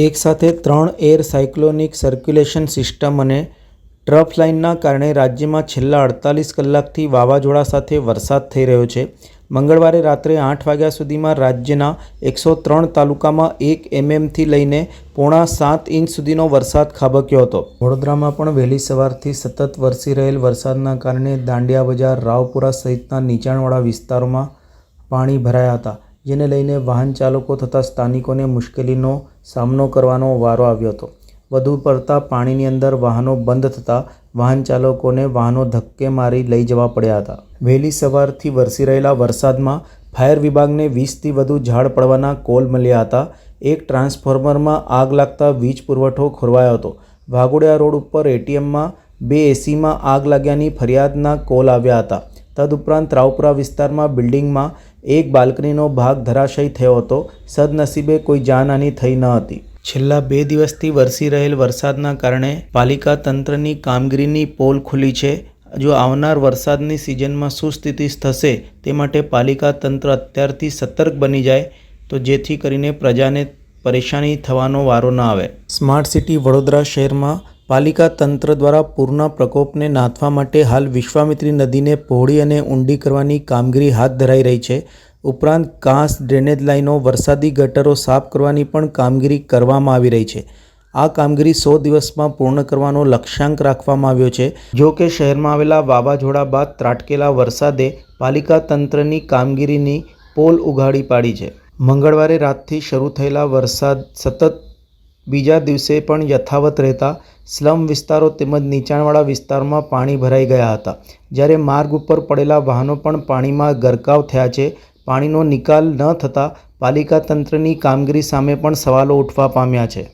એકસાથે ત્રણ air cyclonic circulation system અને ટ્રફ લાઇનના કારણે રાજ્યમાં છેલ્લા અડતાલીસ કલાકથી વાવાઝોડા સાથે વરસાદ થઈ રહ્યો છે. મંગળવારે રાત્રે આઠ વાગ્યા સુધીમાં રાજ્યના એકસો ત્રણ તાલુકામાં એક એમએમથી લઈને પોણા સાત ઇંચ સુધીનો વરસાદ ખાબક્યો હતો. વડોદરામાં પણ વહેલી સવારથી સતત વરસી રહેલ વરસાદના કારણે દાંડિયા બજાર, રાવપુરા સહિતના નીચાણવાળા વિસ્તારોમાં પાણી ભરાયા હતા. જેને લઈને વાહન ચાલકો તથા સ્થાનિકોને મુશ્કેલીનો સામનો કરવાનો વારો આવ્યો હતો. વધુ પડતા પાણીની અંદર વાહનો બંધ થતાં વાહન ચાલકોને વાહનો ધક્કે મારી લઈ જવા પડ્યા હતા. વહેલી સવારથી વરસી રહેલા વરસાદમાં ફાયર વિભાગને વીસથી વધુ ઝાડ પડવાના કોલ મળ્યા હતા. એક ટ્રાન્સફોર્મરમાં આગ લાગતા વીજ પુરવઠો ખોરવાયો હતો. વાઘોડિયા રોડ ઉપર એટીએમમાં બે એસીમાં આગ લાગ્યાની ફરિયાદના કોલ આવ્યા હતા. તદુપરાંત રાવપુરા વિસ્તારમાં બિલ્ડિંગમાં એક બાલ્કનીનો ભાગ ધરાશયી થયો હતો. સદનસીબે કોઈ જાનહાની થઈ ન હતી. છેલ્લા બે દિવસથી વરસી રહેલ વરસાદના કારણે પાલિકા તંત્રની કામગીરીની પોલ ખુલી છે. જો આવનાર વરસાદની સિઝનમાં શું સ્થિતિ થશે તે માટે પાલિકા તંત્ર અત્યારથી સતર્ક બની જાય, તો જેથી કરીને પ્રજાને પરેશાની થવાનો વારો ન આવે. સ્માર્ટ સિટી વડોદરા શહેરમાં પાલિકા તંત્ર દ્વારા પૂરના પ્રકોપને નાથવા માટે હાલ વિશ્વામિત્રી નદીને પહોળી અને ઊંડી કરવાની કામગીરી હાથ ધરાઈ રહી છે. ઉપરાંત કાંસ ડ્રેનેજ લાઇનો વરસાદી ગટરો સાફ કરવાની પણ કામગીરી કરવામાં આવી રહી છે. આ કામગીરી સો દિવસમાં પૂર્ણ કરવાનો લક્ષ્યાંક રાખવામાં આવ્યો છે. જો કે શહેરમાં આવેલા વાવાઝોડા બાદ ત્રાટકેલા વરસાદે પાલિકા તંત્રની કામગીરીની પોલ ઉઘાડી પાડી છે. મંગળવારે રાતથી શરૂ થયેલા વરસાદ સતત બીજા દિવસે પણ યથાવત રહેતા સ્લમ વિસ્તારો તેમજ નીચાણવાળા વિસ્તારમાં પાણી ભરાઈ ગયા હતા. જ્યારે માર્ગ ઉપર પડેલા વાહનો પણ પાણીમાં ગરકાવ થયા છે, પાણીનો નિકાલ ન થતાં પાલિકા તંત્રની કામગીરી સામે પણ સવાલો ઉઠવા પામ્યા છે.